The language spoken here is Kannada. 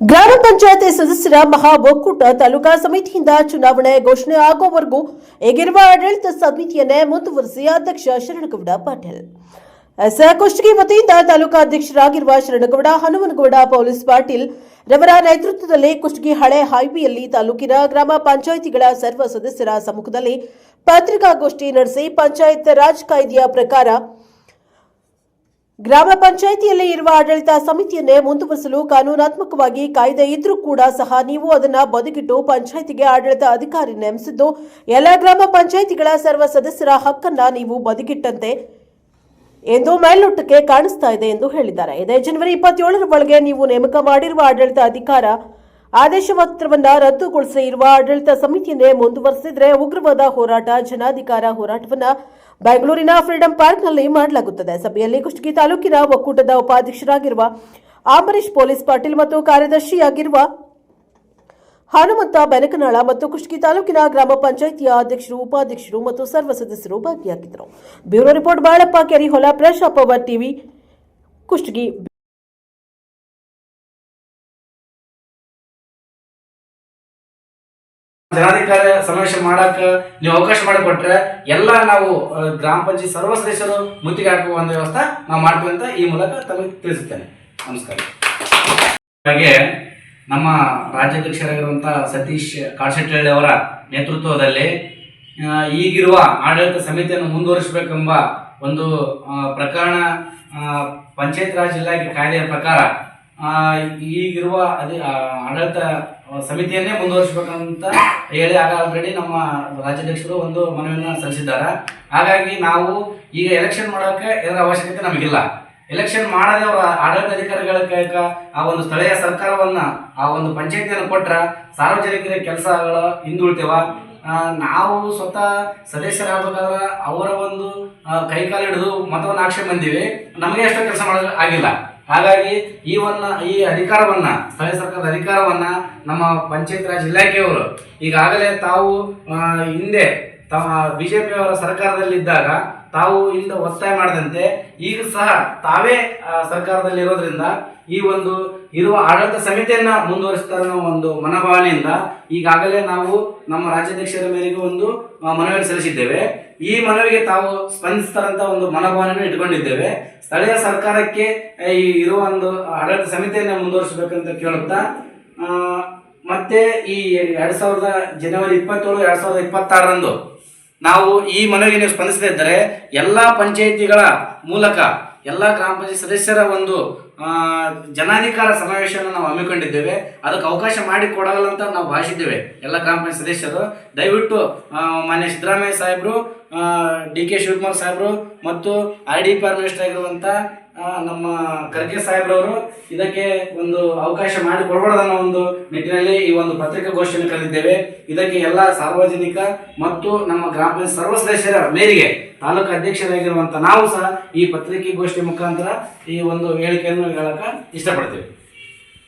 ಗ್ರಾಮ ಪಂಚಾಯತ್ ಸದಸ್ಯರ ಮಹಾ ಒಕ್ಕೂಟ ತಾಲೂಕಾ ಸಮಿತಿಯಿಂದ ಚುನಾವಣೆ ಘೋಷಣೆ ಆಗುವವರೆಗೂ ಈಗಿರುವ ಆಡಳಿತ ಸಮಿತಿಯನ್ನೇ ಮುಂದುವರೆಸಿ ಅಧ್ಯಕ್ಷ ಶರಣಗೌಡ ಪಾಟೀಲ್. ಎಸ್ ವತಿಯಿಂದ ತಾಲೂಕಾ ಅಧ್ಯಕ್ಷರಾಗಿರುವ ಶರಣಗೌಡ, ಹನುಮನಗೌಡ, ಪೊಲೀಸ್ ಪಾಟೀಲ್ ರವರ ನೇತೃತ್ವದಲ್ಲಿ ಕುಷ್ಟಗಿ ಹಳೆ ಹೈವೇಯಲ್ಲಿ ತಾಲೂಕಿನ ಗ್ರಾಮ ಪಂಚಾಯಿತಿಗಳ ಸರ್ವ ಸದಸ್ಯರ ಸಮ್ಮುಖದಲ್ಲಿ ಪತ್ರಿಕಾಗೋಷ್ಠಿ ನಡೆಸಿ ಪಂಚಾಯತ್ ರಾಜ್ ಕಾಯ್ದೆಯ ಪ್ರಕಾರ ಗ್ರಾಮ ಪಂಚಾಯಿತಿಯಲ್ಲಿ ಇರುವ ಆಡಳಿತ ಸಮಿತಿಯನ್ನೇ ಮುಂದುವರಿಸಲು ಕಾನೂನಾತ್ಮಕವಾಗಿ ಕಾಯ್ದೆ ಇದ್ರೂ ಕೂಡ ಸಹ ನೀವು ಅದನ್ನು ಬದುಕಿಟ್ಟು ಪಂಚಾಯಿತಿಗೆ ಆಡಳಿತ ಅಧಿಕಾರಿ ನೇಮಿಸಿದ್ದು, ಎಲ್ಲ ಗ್ರಾಮ ಪಂಚಾಯಿತಿಗಳ ಸರ್ವ ಸದಸ್ಯರ ಹಕ್ಕನ್ನ ನೀವು ಬದುಕಿಟ್ಟಂತೆ ಎಂದು ಮೇಲ್ನೋಟಕ್ಕೆ ಕಾಣಿಸ್ತಾ ಇದೆ ಎಂದು ಹೇಳಿದ್ದಾರೆ. ಇದೇ ಜನವರಿ ಇಪ್ಪತ್ತೇಳರ ಒಳಗೆ ನೀವು ನೇಮಕ ಮಾಡಿರುವ ಆಡಳಿತ ಅಧಿಕಾರ ಆದೇಶ ಪತ್ರವನ್ನ ರದ್ದುಗೊಳಿಸಿ ಇರುವ ಆಡಳಿತ ಸಮಿತಿಯನ್ನೇ ಮುಂದುವರೆಸಿದ್ರೆ ಉಗ್ರವಾದ ಹೋರಾಟ, ಜನಾಧಿಕಾರ ಹೋರಾಟವನ್ನ ಬೆಂಗಳೂರಿನ ಫ್ರೀಡಂ ಪಾರ್ಕ್ನಲ್ಲಿ ಮಾಡಲಾಗುತ್ತದೆ. ಸಭೆಯಲ್ಲಿ ಕುಷ್ಟಗಿ ತಾಲೂಕಿನ ಒಕ್ಕೂಟದ ಉಪಾಧ್ಯಕ್ಷರಾಗಿರುವ ಅಂಬರೀಶ್ ಪೊಲೀಸ್ ಪಾಟೀಲ್ ಮತ್ತು ಕಾರ್ಯದರ್ಶಿಯಾಗಿರುವ ಹನುಮಂತ ಬೆನಕನಾಳ ಮತ್ತು ಕುಷ್ಟಗಿ ತಾಲೂಕಿನ ಗ್ರಾಮ ಪಂಚಾಯಿತಿಯ ಅಧ್ಯಕ್ಷರು, ಉಪಾಧ್ಯಕ್ಷರು ಮತ್ತು ಸರ್ವ ಸದಸ್ಯರು ಭಾಗಿಯಾಗಿದ್ದರು. ಬ್ಯೂರೋ ರಿಪೋರ್ಟ್ ಬಾಳಪ್ಪ ಕೆರಿಹೊಲ ಪ್ರಶಾ ಅವರ್ ಟಿವಿ, ಕುಷ್ಟಗಿ ಜನಾಧಿಕಾರ ಸಮಾವೇಶ ಮಾಡಕ್ಕೆ ನೀವು ಅವಕಾಶ ಮಾಡಿಕೊಟ್ರೆ ಎಲ್ಲ ನಾವು ಗ್ರಾಮ ಪಂಚಾಯತ್ ಸರ್ವ ಸದಸ್ಯರು ಮುತ್ತಿಗೆ ಹಾಕುವ ಒಂದು ವ್ಯವಸ್ಥೆ ನಾವು ಮಾಡ್ತೀವಿ ಅಂತ ಈ ಮೂಲಕ ತಮಗೆ ತಿಳಿಸುತ್ತೇನೆ. ನಮಸ್ಕಾರ. ಹಾಗೆ ನಮ್ಮ ರಾಜ್ಯಾಧ್ಯಕ್ಷರಾಗಿರುವಂಥ ಸತೀಶ್ ಕಾಡ್ಶೆಟ್ಟಳ್ಳಿ ಅವರ ನೇತೃತ್ವದಲ್ಲಿ ಈಗಿರುವ ಆಡಳಿತ ಸಮಿತಿಯನ್ನು ಮುಂದುವರಿಸಬೇಕೆಂಬ ಒಂದು ಪ್ರಕರಣ ಪಂಚಾಯತ್ ರಾಜ್ ಇಲಾಖೆ ಕಾಯ್ದೆಯ ಪ್ರಕಾರ ಈಗಿರುವ ಅದೇ ಆಡಳಿತ ಸಮಿತಿಯನ್ನೇ ಮುಂದುವರಿಸಬೇಕಂತ ಹೇಳಿ ಆಗ ಆಲ್ರೆಡಿ ನಮ್ಮ ರಾಜ್ಯಾಧ್ಯಕ್ಷರು ಒಂದು ಮನವಿಯನ್ನು ಸಲ್ಲಿಸಿದ್ದಾರೆ. ಹಾಗಾಗಿ ನಾವು ಈಗ ಎಲೆಕ್ಷನ್ ಮಾಡೋಕೆ ಇದರ ಅವಶ್ಯಕತೆ ನಮಗಿಲ್ಲ. ಎಲೆಕ್ಷನ್ ಮಾಡದೆ ಅವರ ಆಡಳಿತ ಅಧಿಕಾರಿಗಳ ಕೈಕ ಆ ಒಂದು ಸ್ಥಳೀಯ ಸರ್ಕಾರವನ್ನ ಆ ಒಂದು ಪಂಚಾಯತಿಯನ್ನು ಕೊಟ್ಟರೆ ಸಾರ್ವಜನಿಕರ ಕೆಲಸಗಳು ಹಿಂದುಳಿತೇವ. ನಾವು ಸ್ವತಃ ಸದಸ್ಯರಾಗಬೇಕಾದ್ರೆ ಅವರ ಒಂದು ಕೈಕಾಲು ಹಿಡಿದು ಮತವನ್ನು ಆಕ್ಷೇಪ ಬಂದೀವಿ. ನಮಗೆ ಅಷ್ಟು ಕೆಲಸ ಮಾಡಲು ಆಗಿಲ್ಲ. ಹಾಗಾಗಿ ಈ ಒಂದು ಈ ಅಧಿಕಾರವನ್ನ, ಸ್ಥಳೀಯ ಸರ್ಕಾರದ ಅಧಿಕಾರವನ್ನ ನಮ್ಮ ಪಂಚಾಯತ್ ರಾಜ್ ಇಲಾಖೆಯವರು ಈಗಾಗಲೇ ತಾವು ಹಿಂದೆ ತಮ್ಮ ಬಿಜೆಪಿ ಅವರ ಸರ್ಕಾರದಲ್ಲಿದ್ದಾಗ ತಾವು ಇಂದ ಒತ್ತಾಯ ಮಾಡದಂತೆ ಈಗ ಸಹ ತಾವೇ ಸರ್ಕಾರದಲ್ಲಿ ಇರೋದ್ರಿಂದ ಈ ಒಂದು ಇರುವ ಆಡಳಿತ ಸಮಿತಿಯನ್ನ ಮುಂದುವರಿಸ್ತಾರ ಒಂದು ಮನೋಭಾವನೆಯಿಂದ ಈಗಾಗಲೇ ನಾವು ನಮ್ಮ ರಾಜ್ಯಾಧ್ಯಕ್ಷರ ಮೇರೆಗೆ ಒಂದು ಮನವಿಯನ್ನು ಸಲ್ಲಿಸಿದ್ದೇವೆ. ಈ ಮನವಿಗೆ ತಾವು ಸ್ಪಂದಿಸ್ತಾರಂತ ಒಂದು ಮನೋಭಾವನೆಯನ್ನು ಇಟ್ಕೊಂಡಿದ್ದೇವೆ ಸ್ಥಳೀಯ ಸರ್ಕಾರಕ್ಕೆ ಈ ಇರುವ ಒಂದು ಆಡಳಿತ ಸಮಿತಿಯನ್ನ ಮುಂದುವರಿಸಬೇಕಂತ ಕೇಳುತ್ತಾ ಮತ್ತೆ ಈ ಎರಡ್ ಸಾವಿರದ ಜನವರಿ ಇಪ್ಪತ್ತೇಳು, ಎರಡ್ ಸಾವಿರದ ಇಪ್ಪತ್ತಾರರಂದು ನಾವು ಈ ಮನವಿಗೆ ನೀವು ಸ್ಪಂದಿಸದೇ ಇದ್ದರೆ ಎಲ್ಲ ಪಂಚಾಯಿತಿಗಳ ಮೂಲಕ, ಎಲ್ಲ ಗ್ರಾಮ ಪಂಚಾಯತ್ ಸದಸ್ಯರ ಒಂದು ಜನಾಧಿಕಾರ ಸಮಾವೇಶವನ್ನು ನಾವು ಹಮ್ಮಿಕೊಂಡಿದ್ದೇವೆ. ಅದಕ್ಕೆ ಅವಕಾಶ ಮಾಡಿ ಕೊಡಲ್ಲ ಅಂತ ನಾವು ಭಾಷಿದ್ದೇವೆ ಎಲ್ಲ ಗ್ರಾಮ ಸದಸ್ಯರು, ದಯವಿಟ್ಟು ಮಾನ್ಯ ಸಿದ್ದರಾಮಯ್ಯ ಸಾಹೇಬರು ಡಿ ಕೆ ಶಿವಕುಮಾರ್ ಸಾಹೇಬರು ಮತ್ತು ಆರ್ ಡಿ ಪಿ ಮಿನಿಸ್ಟರ್ ಆಗಿರುವಂಥ ನಮ್ಮ ಖರ್ಗೆ ಸಾಹೇಬ್ರವರು ಇದಕ್ಕೆ ಒಂದು ಅವಕಾಶ ಮಾಡಿ ಕೊಡಬಾರ್ದನ್ನೋ ಒಂದು ನಿಟ್ಟಿನಲ್ಲಿ ಈ ಒಂದು ಪತ್ರಿಕಾಗೋಷ್ಠಿಯನ್ನು ಕರೆದಿದ್ದೇವೆ. ಇದಕ್ಕೆ ಎಲ್ಲ ಸಾರ್ವಜನಿಕ ಮತ್ತು ನಮ್ಮ ಗ್ರಾಮ ಸರ್ವ ಸದಸ್ಯರ ಮೇರೆಗೆ ತಾಲೂಕು ಅಧ್ಯಕ್ಷರಾಗಿರುವಂಥ ನಾವು ಸಹ ಈ ಪತ್ರಿಕೆಗೋಷ್ಠಿ ಮುಖಾಂತರ ಈ ಒಂದು ಹೇಳಿಕೆಯನ್ನು Y está partido.